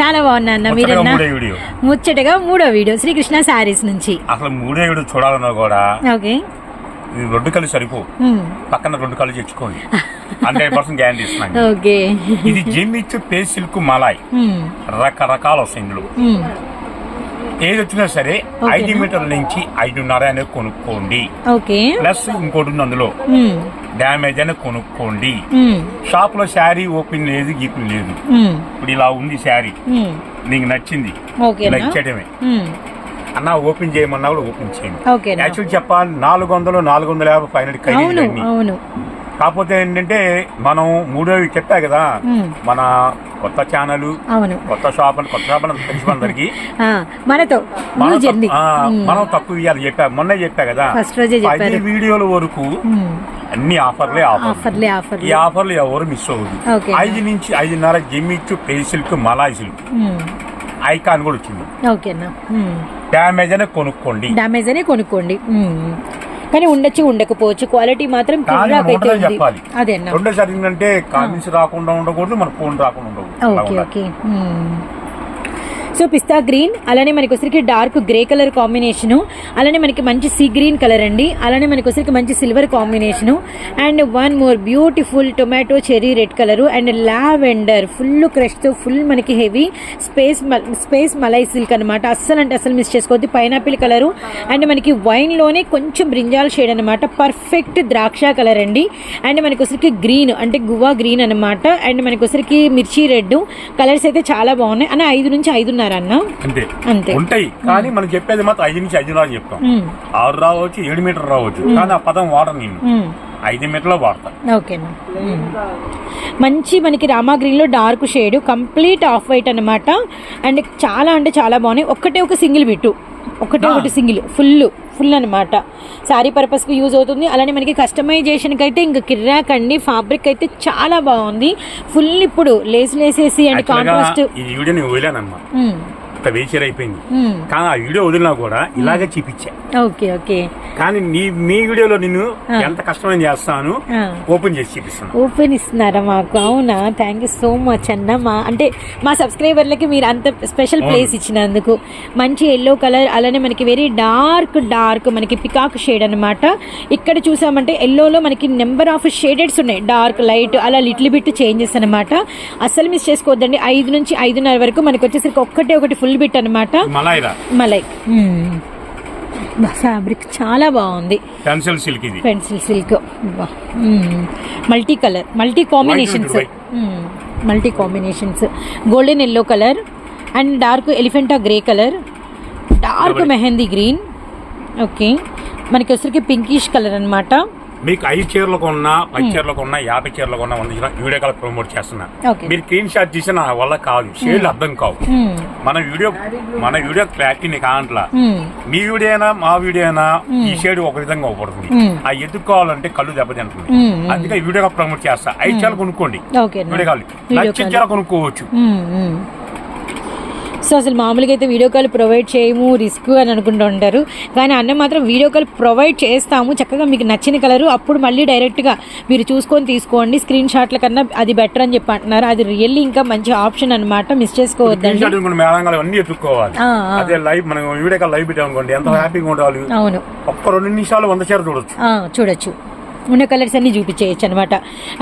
చాలా బాగున్నా మీరన్నా? మూడే వీడియో. ముచ్చటగా మూడో వీడియో శ్రీకృష్ణ శారీస్ నుంచి. అసలు మూడే వీడియో చూడాలన్నా కూడా. ఓకే. ఇది రెండు కళ్ళు సరిపో పక్కన రెండు కళ్ళు తెచ్చుకోండి. హండ్రెడ్ పర్సెంట్ గ్యారంటీ ఇస్తున్నాను. ఓకే. ఇది జెమ్మిచ్చు పే సిల్క్ మలాయ్. రకరకాల వస్తాయి ఇందులో. ఏది వచ్చినా సరే? ఐదు మీటర్ల నుంచి ఐదున్నర అనేది కొనుక్కోండి. ఓకే. ప్లస్ ఇంకోటి ఉంది అందులో. డ్యామేజ్ అనేది కొనుక్కోండి. షాప్లో శారీ ఓపెన్ లేదు గీపెన్ లేదు. ఇప్పుడు ఇలా ఉంది శారీ. నీకు నచ్చింది. ఓకేనా? ఇలా ఇచ్చేయడమే ఉమ్, అన్న ఓపెన్ చేయమన్నా కూడా ఓపెన్ చేయండి. యాక్చువల్ చెప్పాలి నాలుగు వందలు నాలుగు వందల యాభై ఫైవ్ హండ్రెడ్ అవును కాకపోతే ఏంటంటే మనం మూడో చెప్పా కదా మన కొత్త ఛానల్ కొత్త షాప్ అని కొత్త షాప్ అని తెలిసి అందరికి మనతో మనం తక్కువ ఇవ్వాలి చెప్పా మొన్న చెప్పా కదా. పది వీడియోల వరకు అన్ని ఆఫర్లే ఆఫర్ ఆఫర్లే ఈ ఆఫర్లే. ఎవరు మిస్ అవ్వదు ఓకే. ఐదు నుంచి ఐదున్నర జెమ్మిచ్చు పే సిల్క్ మలాయ్ సిల్క్. ఐకాన్ కూడా వచ్చింది. ఓకేనా. డ్యామేజ్ అనే కొనుక్కోండి. డామేజ్ అనే కొనుక్కోండి. కానీ ఉండొచ్చు ఉండకపోవచ్చు. క్వాలిటీ మాత్రం చెప్పాలి. అదే అన్న. రెండోసారి ఏంటంటే కామెంట్స్ రాకుండా ఉండకూడదు మన ఫోన్ రాకుండా ఉండకూడదు. ఓకే. ఓకే. సో పిస్తా గ్రీన్ అలానే మనకి వచ్చరికి డార్క్ గ్రే కలర్ కాంబినేషను అలానే మనకి మంచి సీ గ్రీన్ కలర్ అండి అలానే మనకి వచ్చరికి మంచి silver combination. And one more beautiful tomato cherry red colour and lavender full క్రష్తో full మనకి heavy space space malai silk అనమాట అస్సలు అంటే అస్సలు మిస్ చేసుకోవద్దు. పైనాపిల్ కలరు అండ్ మనకి వైన్లోనే కొంచెం బ్రింజాల్ షేడ్ అనమాట పర్ఫెక్ట్ ద్రాక్ష కలర్ అండి. అండ్ మనకి వచ్చరికి గ్రీన్ అంటే గువా గ్రీన్ అనమాట అండ్ మనకి వచ్చరికి మిర్చి రెడ్ కలర్స్ అయితే చాలా బాగున్నాయి. అని ఐదు నుంచి ఐదున్నర అన్న? అంతే. అంతే. ఉంటాయి. కానీ మనం చెప్పేది మాత్రం ఐదు నుంచి ఐదున్నర అని చెప్తాం. ఆరు రావచ్చు ఏడు మీటర్ రావచ్చు. కానీ ఆ పదం వాడను నేను. ఐదు మీటర్లో వాడతా. ఓకేనా. మంచి మనకి రామా గ్రీన్లో dark shade complete off white అనమాట అండ్ చాలా అంటే చాలా బాగున్నాయి. ఒక్కటే ఒక సింగిల్ బిట్టు. ఒకటే ఒకటి సింగిల్ ఫుల్ ఫుల్ అనమాట శారీ పర్పస్కి యూజ్ అవుతుంది. అలానే మనకి కస్టమైజేషన్కి అయితే ఇంకా కిర్రాక్ అండి. ఫ్యాబ్రిక్ అయితే చాలా బాగుంది. ఫుల్ ఇప్పుడు లేస్ లేసేసి అండ్ కాంట్రాస్ట్. వేచర్ అయిపోయింది కానీ ఆ వీడియో వదిలినా కూడా ఇలాగే చూపించా. Okay okay. కానీ నీ మీ వీడియోలో నిన్ను ఎంత కష్టమైన చేస్తాను. ఓపెన్ చేసి చూపిస్తాను ఓపెన్ ఇస్తున్నారా మాకు? అవునా? థ్యాంక్ యూ సో మచ్ అన్న. మా అంటే మా సబ్స్క్రైబర్లకి మీరు అంత స్పెషల్ ప్లేస్ ఇచ్చినందుకు మంచి ఎల్లో కలర్ అలానే మనకి వెరీ డార్క్ డార్క్ మనకి పికాక్ షేడ్ అనమాట ఇక్కడ చూసామంటే ఎల్లోలో మనకి నెంబర్ ఆఫ్ షేడెడ్స్ ఉన్నాయి. డార్క్ లైట్ అలా లిటిల్ బిట్ చేంజెస్ అనమాట అస్సలు మిస్ చేసుకోవద్దండి. ఐదు నుంచి ఐదున్నర వరకు మనకి వచ్చేసరికి ఒక్కటే ఒకటి ఫుల్ బిట్ అనమాట మలై. ఫ్యాబ్రిక్ చాలా బాగుంది. పెన్సిల్ సిల్క్ ఇది. Pencil silk. Multi colour multi combinations. Multi combinations. Golden yellow colour and dark elephant grey colour. Dark. Mehndi green. Okay. మనకి వచ్చరికి పింకిష్ కలర్ అన్నమాట. మీకు ఐదు చీరలు కొన్నా పది చీరలు కొన్నా యాభై చీరలు కొన్నా వంద వీడియో కాల్ ప్రమోట్ చేస్తున్నా. మీరు స్క్రీన్ షాట్ తీసి నా వల్ల కాదు. షేర్లు అర్థం కావు. మన వీడియో మన వీడియో క్లారిటీ నీకు కాంట్లా మీ వీడియో అయినా మా వీడియో అయినా ఈ షేడ్ ఒక విధంగా అవ్వబడుతుంది మ్మ్. ఆ ఎదుర్కోవాలంటే కళ్ళు దెబ్బతింటుంది. అందుకే వీడియో కాల్ ప్రమోట్ చేస్తా. ఐదు చీరలు కొనుక్కోండి. వీడియో కాల్ నచ్చిన చీర కొనుక్కోవచ్చు. సో అసలు మామూలుగా అయితే వీడియో కాల్ ప్రొవైడ్ చేయము రిస్క్ అని అనుకుంటూ ఉంటారు. కానీ అన్న మాత్రం వీడియో కాల్ ప్రొవైడ్ చేస్తాము. చక్కగా మీకు నచ్చిన కలరు అప్పుడు మళ్ళీ డైరెక్ట్గా మీరు చూసుకొని తీసుకోండి. స్క్రీన్ షాట్ల కన్నా అది బెటర్ అని చెప్పి అంటున్నారు. అది రియల్లీ ఇంకా మంచి ఆప్షన్ అనమాట మిస్ చేసుకోవద్దండి. షాట్ కొన్ని మేళంగా అన్ని ఎత్తుక్కోవాలి. ఆ, ఆ. అదే లైవ్ మనం వీడియో కాల్ లైవ్ పెట్టామనుకోండి ఎంత హ్యాపీగా ఉండాలి? అవును. ఒక్క రెండు నిమిషాలు వంద చీర చూడొచ్చు. ఆ, చూడొచ్చు. ఉన్న కలర్స్ అన్ని చూపించేయచ్చు అనమాట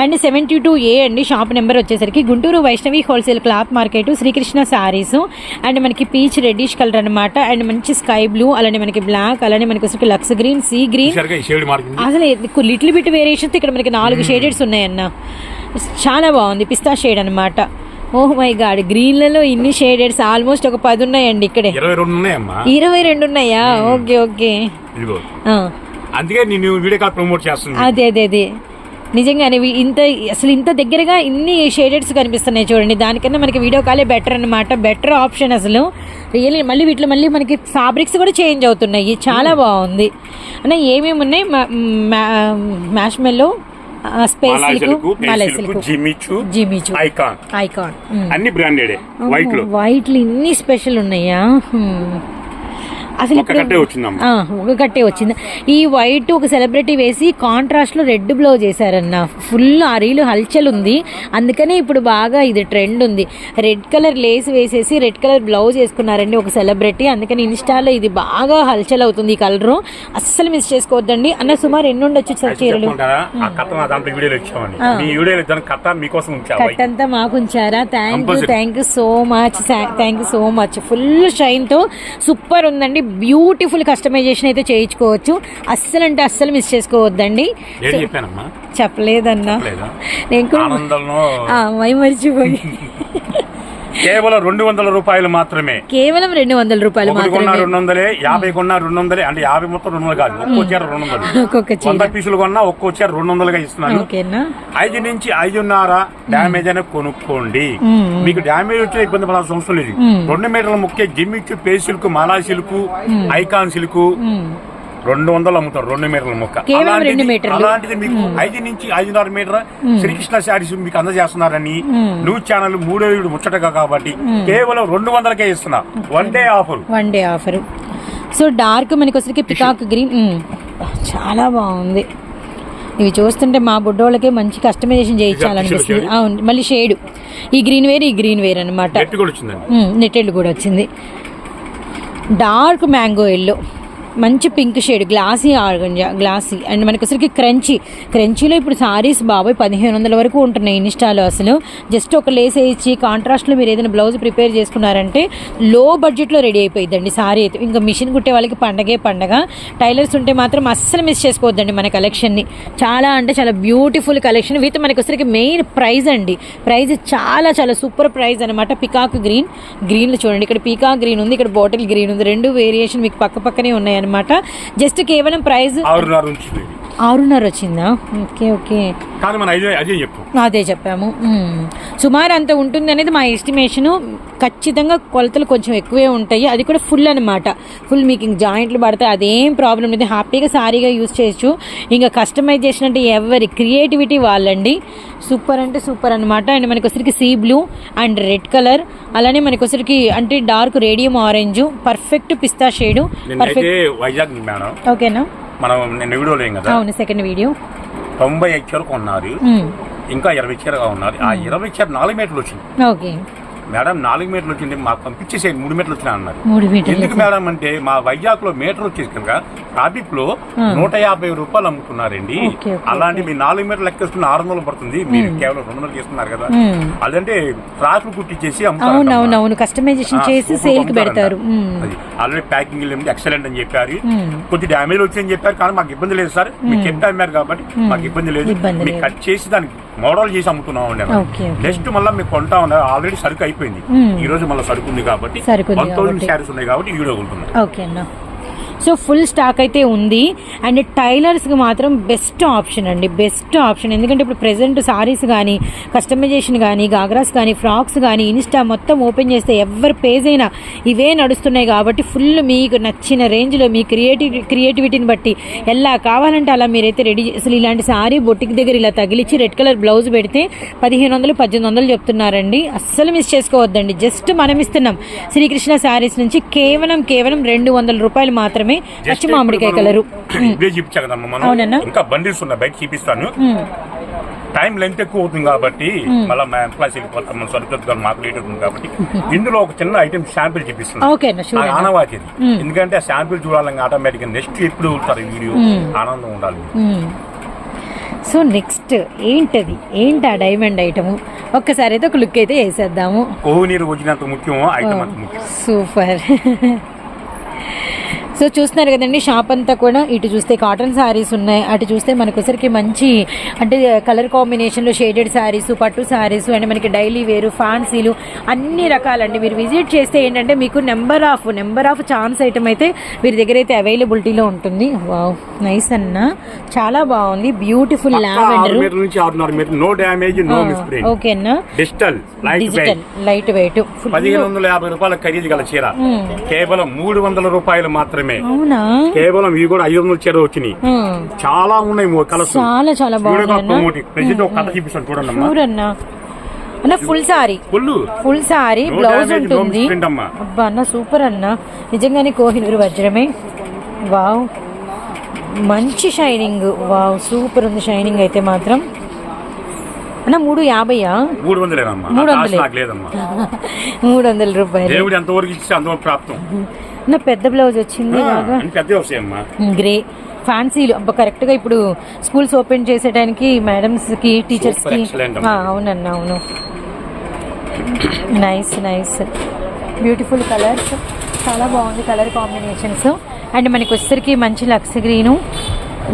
అండ్ సెవెంటీ టూ ఏ అండి షాప్ నెంబర్ వచ్చేసరికి Guntur Vaishnavi wholesale cloth market Srikrishna sarees and మనకి పీచ్ రెడ్డిష్ కలర్ అనమాట అండ్ మంచి స్కై బ్లూ అలానే మనకి బ్లాక్ అలానే మనకి వచ్చరికి లక్స్ గ్రీన్ సీ గ్రీన్. అసలు లిటిల్ బిట్ వేరియేషన్స్ ఇక్కడ మనకి నాలుగు షేడెడ్స్ ఉన్నాయన్న. చాలా బాగుంది పిస్తా షేడ్ అనమాట ఓహ్ మై గాడ్ గ్రీన్లలో ఇన్ని షేడెడ్స్ ఆల్మోస్ట్ ఒక పది ఉన్నాయండి ఇక్కడే. ఇరవై రెండు ఉన్నాయా? Okay okay. అందుకే నేను వీడియో కాల్ ప్రమోట్ చేస్తుంది అదే అదే అదే. నిజంగానే ఇంత అసలు ఇంత దగ్గరగా ఇన్ని షేడెడ్స్ కనిపిస్తున్నాయి చూడండి. దానికన్నా మనకి వీడియో కాలే బెటర్ అనమాట బెటర్ ఆప్షన్ అసలు. రియల్లీ మళ్ళీ వీటిలో మళ్ళీ మనకి ఫ్యాబ్రిక్స్ కూడా చేంజ్ అవుతున్నాయి. చాలా బాగుంది. అన్న ఏమేమి ఉన్నాయి? Marshmallow space Jimmy Choo Jimmy Choo icon icon అన్ని బ్రాండెడ్ వైట్లో. వైట్లు ఇన్ని స్పెషల్ ఉన్నాయా? హ్మ్. అసలు ఒక కట్టే వచ్చింది. ఈ వైట్ ఒక సెలబ్రిటీ వేసి కాంట్రాస్ట్లో రెడ్ బ్లౌజ్ వేసారన్న ఫుల్ ఆ రీలు హల్చల్ ఉంది. అందుకనే ఇప్పుడు బాగా ఇది ట్రెండ్ ఉంది. రెడ్ కలర్ లేస్ వేసేసి రెడ్ కలర్ బ్లౌజ్ వేసుకున్నారండి ఒక సెలబ్రిటీ అందుకని ఇన్స్టాలో ఇది బాగా హల్చల్ అవుతుంది ఈ కలర్ అస్సలు మిస్ చేసుకోవద్దండి. అన్న సుమారు ఎన్ని ఉండొచ్చు సార్ చీరలు. చెప్పుకుంటారా? ఆ. కట్ట నా దాంట్లో వీడియోలో ఇచ్చామని మీ వీడియోలో ఇచ్చాను కట్ట మీకోసం ఉంచావా కట్ అంతా మాకు ఉంచారా? Thank you. Thank you so much thank you so much full షైన్తో super ఉందండి. బ్యూటిఫుల్ కస్టమైజేషన్ అయితే చేయించుకోవచ్చు. అస్సలు అంటే అస్సలు మిస్ చేసుకోవద్దండి. చెప్పలేదన్నా. లేదా నేను కూడా మై మర్చిపోయి. కేవలం రెండు వందల రూపాయలు మాత్రమే. కేవలం రెండు వందల రూపాయలు ఒకటి కొన్నా రెండు వందలే యాభై కొన్నా రెండు వందలే అంటే యాభై మొత్తం రెండు వందలు కాదు ఒక్కో చీర రెండు వందలు. ఒక్కొక్క వంద పీసులు కొన్నా ఒక్కో చీర రెండు వందలుగా ఇస్తున్నాను. ఐదు నుంచి ఐదున్నర డ్యామేజ్ అయినా కొనుక్కోండి. మీకు డ్యామేజ్ వచ్చే ఇబ్బంది పడాల్సిన అవసరం లేదు. రెండు మీటర్ల ముఖ్య Jimmy Choo pay silk malai silk icon silk. రెండు వందలు అమ్ముతారు రెండు మీటర్ల ముక్క. అలాంటిది- మీకు ఐదు నుంచి ఐదున్నర మీటర్ శ్రీకృష్ణ శారీస్ మీకు అందజేస్తున్నారని న్యూస్ ఛానల్ మూడో వీడు ముచ్చటగా కాబట్టి కేవలం రెండు వందలకే ఇస్తున్నా. One day offer one day offer so dark మనకి వచ్చరికి పికాక్ గ్రీన్. చాలా బాగుంది. ఇవి చూస్తుంటే మా బుడ్డోళ్ళకే మంచి కస్టమైజేషన్ చేయించాలనిపిస్తుంది? అవును మళ్ళీ షేడ్ ఈ గ్రీన్ వేర్ ఈ గ్రీన్ వేర్ అనమాట నెట్టెళ్ళు కూడా వచ్చింది. డార్క్ మ్యాంగో ఎల్లో మంచి pink shade glossy organza glossy. And మనకి అసలుకి క్రంచీ. క్రంచీలో ఇప్పుడు సారీస్ బాబాయ్ పదిహేను వందల వరకు ఉంటున్నాయి ఇన్స్టాలో అసలు. జస్ట్ ఒక లేస్ వేయించి కాంట్రాస్ట్లో మీరు ఏదైనా బ్లౌజ్ ప్రిపేర్ చేసుకున్నారంటే లో బడ్జెట్లో రెడీ అయిపోయిందండి సారీ అయితే. ఇంకా మిషన్ కుట్టే వాళ్ళకి పండగే పండగ. టైలర్స్ ఉంటే మాత్రం అస్సలు మిస్ చేసుకోవద్దండి మన కలెక్షన్ని. చాలా అంటే చాలా బ్యూటిఫుల్ కలెక్షన్ విత్ మనకి వచ్చరికి మెయిన్ ప్రైజ్ అండి. ప్రైజ్ చాలా చాలా సూపర్ ప్రైజ్ అనమాట పికాక్ గ్రీన్. గ్రీన్లో చూడండి. ఇక్కడ పీకాక్ గ్రీన్ ఉంది ఇక్కడ బాటిల్ గ్రీన్ ఉంది. రెండు వేరియేషన్ మీకు పక్క పక్కనే ఉన్నాయి అనమాట జస్ట్ కేవలం ప్రైజ్ ఆరున్నర ఆరున్నర వచ్చిందా? Okay okay. కానీ మనం అదే అదే చెప్పు. అదే చెప్పాము. సుమారు అంత ఉంటుంది అనేది మా ఎస్టిమేషన్ ఖచ్చితంగా కొలతలు కొంచెం ఎక్కువే ఉంటాయి. అది కూడా ఫుల్ అనమాట ఫుల్ మీకు ఇంక జాయింట్లు పడితే అదేం ప్రాబ్లం లేదు. హ్యాపీగా సారీగా యూజ్ చేయొచ్చు. ఇంకా కస్టమైజేషన్ అంటే ఎవరి క్రియేటివిటీ వాళ్ళండి. సూపర్ అంటే సూపర్ అనమాట అండ్ మనకి వచ్చరికి sea blue and red colour. అలానే మనకి వచ్చరికి అంటే డార్క్ రేడియం ఆరెంజ్. పర్ఫెక్ట్ పిస్తా షేడు. పర్ఫెక్ట్ వైజాగ్ ఓకేనా? మనం నిన్న వీడియో లేం కదా? అవును సెకండ్ వీడియో తొంభై ఐదు చీరకు ఉన్నారు ఇంకా ఇరవై చీరగా ఉన్నారు. ఆ ఇరవై చీర నాలుగు మీటర్లు వచ్చింది. ఓకే. మేడం నాలుగు మీటర్లు వచ్చింది మాకు పంపించేసేది మూడు మీటర్లు వచ్చినా అన్నారు. ఎందుకు మేడం అంటే మా వైజాగ్లో మీటర్ వచ్చేసి కనుక ట్రాఫిక్లో నూట యాభై రూపాయలు అమ్ముతున్నారండి. అలాంటి మీ నాలుగు మీటర్లు లెక్కేసుకున్న ఆరు వందలు పడుతుంది మీరు కేవలం రెండు వందలు చేస్తున్నారు కదా. అదంటే ట్రాఫిక్ కుట్టించేసి అవును కస్టమైజేషన్ చేసి సేల్కి పెడతారు. ఆల్రెడీ ప్యాకింగ్ ఎక్సలెంట్ అని చెప్పారు. కొద్ది డ్యామేజ్ వచ్చిందని చెప్పారు కానీ మాకు ఇబ్బంది లేదు సార్. మీకు చెప్పారు కాబట్టి మాకు ఇబ్బంది లేదు. లేదు. కట్ చేసి దానికి మోడల్ చేసి అమ్ముతున్నాం అండి ఓకే, ఓకే. నెక్స్ట్ మళ్ళీ మీకు కొంటా ఉన్నారు ఆల్రెడీ సరుకు అయిపోయింది. ఈ రోజు మళ్ళీ సరుకు ఉంది కాబట్టి. శారీస్ ఉన్నాయి కాబట్టి ఈ వీడియో అన్న సో ఫుల్ స్టాక్ అయితే ఉంది. అండ్ టైలర్స్కి మాత్రం బెస్ట్ ఆప్షన్ అండి. Best option. ఎందుకంటే ఇప్పుడు ప్రెసెంట్ సారీస్ కానీ కస్టమైజేషన్ కానీ గాగ్రాస్ కానీ ఫ్రాక్స్ కానీ ఇన్స్టా మొత్తం ఓపెన్ చేస్తే ఎవరి పేజ్ అయినా ఇవే నడుస్తున్నాయి కాబట్టి ఫుల్ మీకు నచ్చిన రేంజ్లో మీ క్రియేటివ్ క్రియేటివిటీని బట్టి ఎలా కావాలంటే అలా మీరైతే రెడీ అసలు ఇలాంటి సారీ బొట్టికి దగ్గర ఇలా తగిలిచ్చి రెడ్ కలర్ బ్లౌజ్ పెడితే పదిహేను వందలు పద్దెనిమిది వందలు చెప్తున్నారండి. అస్సలు మిస్ చేసుకోవద్దండి. జస్ట్ మనం ఇస్తున్నాం శ్రీకృష్ణ శారీస్ నుంచి కేవలం కేవలం రెండు వందల రూపాయలు మాత్రమే పచ్చి మామిడికాయ కలరు. ఇవే చూపించా కదమ్మా అవునన్నా. మనం ఇంకా బండిల్స్ ఉన్నాయి బయట చూపిస్తాను. టైం లెంత్ ఎక్కువ అవుతుంది కాబట్టి మళ్ళీ మా ఎంప్లాయీస్ వెళ్ళిపోతాం. మన మాకు లేట్ అవుతుంది కాబట్టి. ఇందులో ఒక చిన్న ఐటమ్ శాంపిల్ చూపిస్తున్నాను. ఆనవాతి ఇది. ఎందుకంటే ఆ శాంపిల్ చూడాలని ఆటోమేటిక్ నెక్స్ట్ ఎప్పుడు చూస్తారు వీడియో ఆనందం ఉండాలి. సో నెక్స్ట్ ఏంటది? ఏంటి ఆ డైమండ్ ఐటము ఒక్కసారి అయితే ఒక లుక్ అయితే వేసేద్దాము. కోవు నీరు వచ్చినంత ముఖ్యం. ఐటమ్ సూపర్ సో చూస్తున్నారు కదండి షాప్ అంతా కూడా ఇటు చూస్తే కాటన్ శారీస్ ఉన్నాయి అటు చూస్తే మనకు ఒకసారికి మంచి అంటే కలర్ కాంబినేషన్లో షేడెడ్ శారీస్ పట్టు శారీస్ అండ్ మనకి డైలీ వేరు ఫ్యాన్సీలు అన్ని రకాలండి. మీరు విజిట్ చేస్తే ఏంటంటే మీకు number of number of chance item అయితే వీరి దగ్గర అయితే అవైలబిలిటీలో ఉంటుంది. వావ్ నైస్ అన్న. చాలా బాగుంది. Beautiful lavender no damage no okay అన్న digital light digital weight light weight full పదిహేను వందల యాభై రూపాయల ఖరీదు గల చీర. కేవలం మూడు వందల రూపాయలు మాత్రమే. అవునా? కేవలం ఇవి కూడా ఐదు వందల చీర వచ్చినాయి. చాలా ఉన్నాయి కలర్స్ చాలా చాలా బాగుంది అన్న. ప్రెసెంట్ ఒక కథ చూపిస్తాను చూడండి అమ్మా. షూర్ అన్న అన్న full sari full full sari blouse ఉంటుంది. అబ్బా అన్న సూపర్ అన్న. నిజంగానే కోహినూరు వజ్రమే. వావ్ మంచి షైనింగ్ వావ్ సూపర్ ఉంది షైనింగ్ అయితే మాత్రం. అన్న మూడు యాభైయా? మూడు వందలేనమ్మా. మూడు వందలే. మూడు వందల రూపాయలు. దేవుడు ఎంతవరకు ఇస్తే అంతవరకు ప్రాప్తం. అన్న పెద్ద బ్లౌజ్ వచ్చింది బాగా. గ్రే. ఫ్యాన్సీలు అబ్బా కరెక్ట్గా ఇప్పుడు స్కూల్స్ ఓపెన్ చేసేటానికి మేడమ్స్కి టీచర్స్ Super కి. excellent ఆ, అమ్మా. అవునన్న అవును. నైస్ నైస్ బ్యూటిఫుల్ కలర్స్ చాలా బాగుంది కలర్ కాంబినేషన్స్ అండ్ మనకి వచ్చేసరికి మంచి lux green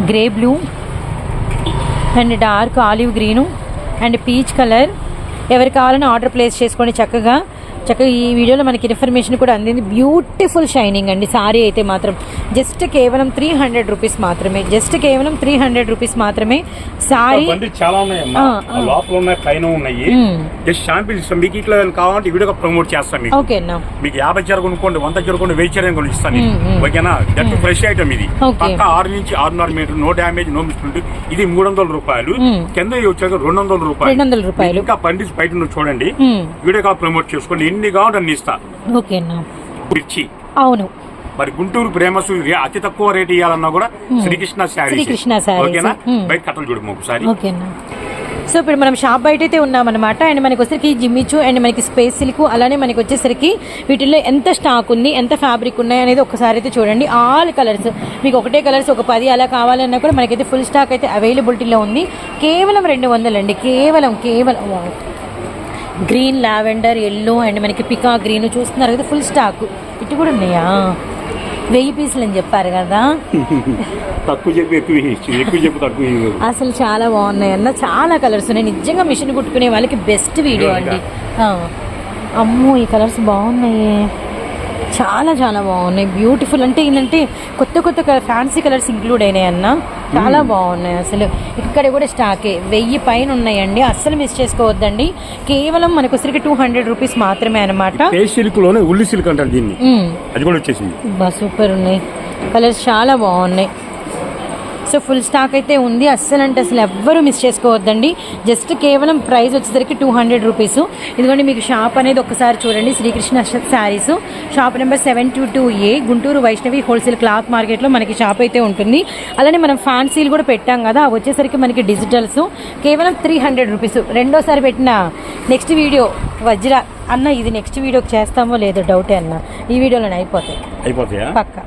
grey blue and dark olive green and peach colour ఎవరు కావాలని ఆర్డర్ ప్లేస్ చేసుకోండి చక్కగా చక్కగా ఈ వీడియోలో మనకి ఇన్ఫర్మేషన్ కూడా అందింది. బ్యూటిఫుల్ షైనింగ్ అండి. సారీ అయితే మాత్రం జస్ట్ కేవలం త్రీ హండ్రెడ్ రూపీస్ మాత్రమే. జస్ట్ కేవలం త్రీ హండ్రెడ్ రూపీస్ మాత్రమే సారీ చాలా ఆ లోపల ఉన్నాయి పైన ఉన్నాయి. జస్ట్ ఇస్తాం. మీకు ఇట్లా కావాలంటే వీడియోగా ప్రమోట్ చేస్తాం మీకు. ఓకే అన్న. మీకు యాభై చీర కొనుక్కోండి వంద చీర కొనుక్కోండి వెయ్యి చీర కొని ఇస్తాను. ఓకేనా? ఫ్రెష్ ఐటమ్ ఇది. పక్క ఆరు నుంచి ఆరున్నర meter no damage no misprint ఇది మూడు వందల రూపాయలు. కింద వచ్చాక రెండు వందల రూపాయలు. ఇంకా పండిస్ బయట చూడండి. వీడియో కాల్ ప్రమోట్ చేసుకోండి. ఎన్ని కావాలంటే అన్ని. ఇస్తా మిర్చి అవును. మరి గుంటూరు ప్రేమసు అతి తక్కువ రేట్ ఇవ్వాలన్నా కూడా శ్రీకృష్ణ శారీ. ఓకేనా. బయట కట్టలు చూడము ఒకసారి సో ఇప్పుడు మనం షాప్ బయట అయితే ఉన్నామన్నమాట. అండ్ మనకి వచ్చేసరికి జిమ్మిచు అండ్ మనకి స్పేస్ సిల్క్ అలానే మనకి వచ్చేసరికి వీటిల్లో ఎంత స్టాక్ ఉంది ఎంత ఫ్యాబ్రిక్ ఉన్నాయి అనేది ఒకసారి అయితే చూడండి. All colours. మీకు ఒకటే కలర్స్ ఒక పది అలా కావాలన్నా కూడా మనకైతే ఫుల్ స్టాక్ అయితే అవైలబిలిటీలో ఉంది. కేవలం రెండు వందలండి. కేవలం కేవలం. గ్రీన్ లావెండర్ ఎల్లో అండ్ మనకి పికా గ్రీన్ చూస్తున్నారు కదా ఫుల్ స్టాక్ ఇటు కూడా ఉన్నాయా? వెయ్యి పీసులు అని చెప్పారు కదా. తక్కువ చెప్పి ఎక్కువ ఎక్కువ చెప్పి తక్కువ. అసలు చాలా బాగున్నాయి అన్న చాలా కలర్స్ ఉన్నాయి. నిజంగా మిషన్ కుట్టుకునే వాళ్ళకి బెస్ట్ వీడియో అండి. అమ్మో ఈ కలర్స్ బాగున్నాయి. చాలా చాలా బాగున్నాయి. బ్యూటిఫుల్ అంటే ఏంటంటే కొత్త కొత్త ఫ్యాన్సీ కలర్స్ ఇంక్లూడ్ అయినాయి అన్న. చాలా బాగున్నాయి అసలు. ఇక్కడ కూడా స్టాకే. వెయ్యి పైన ఉన్నాయండి. అస్సలు మిస్ చేసుకోవద్దండి. కేవలం మనకు వచ్చరికి టూ హండ్రెడ్ రూపీస్ మాత్రమే అనమాట ఏ సిల్క్లోనే ఉల్లి సిల్క్ అంటారు దీన్ని. అది కూడా వచ్చేసింది. బా సూపర్ ఉన్నాయి. కలర్స్ చాలా బాగున్నాయి. సో ఫుల్ స్టాక్ అయితే ఉంది. అస్సలు అంటే అసలు ఎవ్వరూ మిస్ చేసుకోవద్దండి. జస్ట్ కేవలం ప్రైస్ వచ్చేసరికి టూ హండ్రెడ్ రూపీస్ ఇదిగోండి మీకు షాప్ అనేది ఒకసారి చూడండి. Srikrishna sarees. Shop number seven two two A Guntur Vaishnavi wholesale cloth మార్కెట్లో మనకి షాప్ అయితే ఉంటుంది. అలానే మనం ఫ్యాన్సీలు కూడా పెట్టాం కదా అవి వచ్చేసరికి మనకి డిజిటల్స్. కేవలం త్రీ హండ్రెడ్ రూపీస్ రెండోసారి పెట్టిన నెక్స్ట్ వీడియో వజ్ర. అన్న ఇది నెక్స్ట్ వీడియోకి చేస్తామో లేదో డౌటే అన్న. ఈ వీడియోలోనే అయిపోతాయి. అయిపోతాయా? పక్క.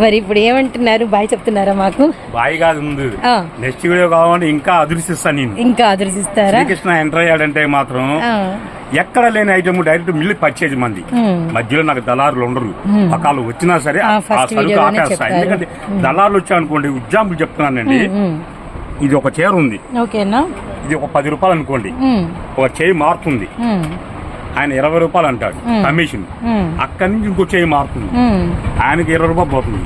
మరి ఇప్పుడు ఏమంటున్నారు? బాయ్ చెప్తున్నారా మాకు? బాయి కాదు ఆ. నెక్స్ట్ వీడియో కావాలంటే ఇంకా అదృష్టిస్తాను నేను. ఇంకా ఆదర్శిస్తారా శ్రీకృష్ణ ఎంటర్ అయ్యాడంటే మాత్రం. ఎక్కడ లేని ఐటమ్ డైరెక్ట్ మిల్లి పర్చేజ్ మంది. మధ్యలో నాకు దళారులు ఉండరు. ఒకళ్ళు వచ్చినా సరే ఆ, సరుకు. ఎందుకంటే దళారులు వచ్చాయనుకోండి ఎగ్జాంపుల్ చెప్తున్నానండి. ఇది ఒక చీర ఉంది. ఇది ఒక పది రూపాయలు అనుకోండి. ఒక చేయి మారుతుంది. ఆయన ఇరవై రూపాయలు అంటాడు. కమిషన్. అక్కడి నుంచి ఇంకో చేయి మారుతుంది. ఆయనకి ఇరవై రూపాయలు పోతుంది.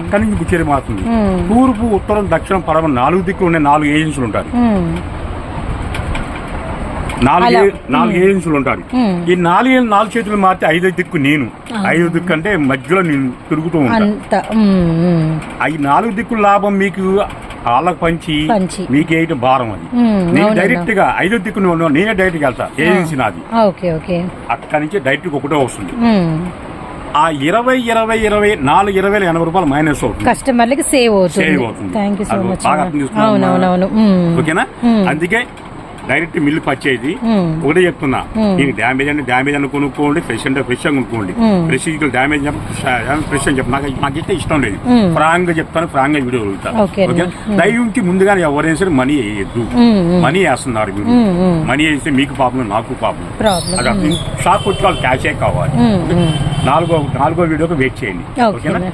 అక్కడి నుంచి ఇంకో చేయి మారుతుంది. తూర్పు ఉత్తరం దక్షిణం పడమ నాలుగు దిక్కులు ఉండే నాలుగు ఏజెన్సీలు ఉంటారు. నాలుగు నాలుగు ఏజెన్సీలు ఉంటారు. ఈ నాలుగు నాలుగు చేతులు మారితే ఐదో దిక్కు నేను ఐదో దిక్కు అంటే మధ్యలో నేను తిరుగుతూ ఉంటాను. ఈ నాలుగు దిక్కుల లాభం మీకు వాళ్ళకి పంచి పంచి. భారం అది. నేను అవునన్నా. డైరెక్ట్గా ఐదో దిక్కు నువ్వు నేనే డైరెక్ట్గా వెళ్తా ఏజెన్సీ నాది ఆ, ఓకే ఓకే అక్కడి నుంచి డైరెక్ట్ ఒకటే వస్తుంది. ఆ ఇరవై ఇరవై ఇరవై నాలుగు ఇరవై ఎనభై రూపాయలు మైనస్ అవుతుంది కస్టమర్లకి సేవ్ అవుతుంది సేవ్ అవుతుంది థ్యాంక్ యూ సో అది మచ్ బాగా అర్థం చేసుకున్నావా? అవునవునవును మ్మ్. ఓకేనా. అందుకే డైరెక్ట్ మిల్లు పచ్చేది. ఒకటే చెప్తున్నా మ్మ్. దీనికి డ్యామేజ్ అంటే డ్యామేజ్ అని కొనుక్కోండి ఫ్రెష్ అంటే ఫ్రెష్ అని కొనుక్కోండి. ఫ్రెష్ డ్యామేజ్ ఫ్రెష్ అని చెప్పి నాకు నాకు అయితే ఇష్టం లేదు మ్మ్. ఫ్రాంక్గా చెప్తాను ఫ్రాంక్గా వీడియో అడుగుతాను ఓకే. దయవుంచి ముందుగానే ఎవరైనా సరే మనీ వేయద్దు. మనీ వేస్తున్నారు మీరు. మనీ వేస్తే మీకు పాపం నాకు పాపం ప్రాబ్లం అది షాప్ వచ్చి వాళ్ళు క్యాషే కావాలి. నాలుగో నాలుగో వీడియోకి వెయిట్ చేయండి ఓకే ఓకేనా.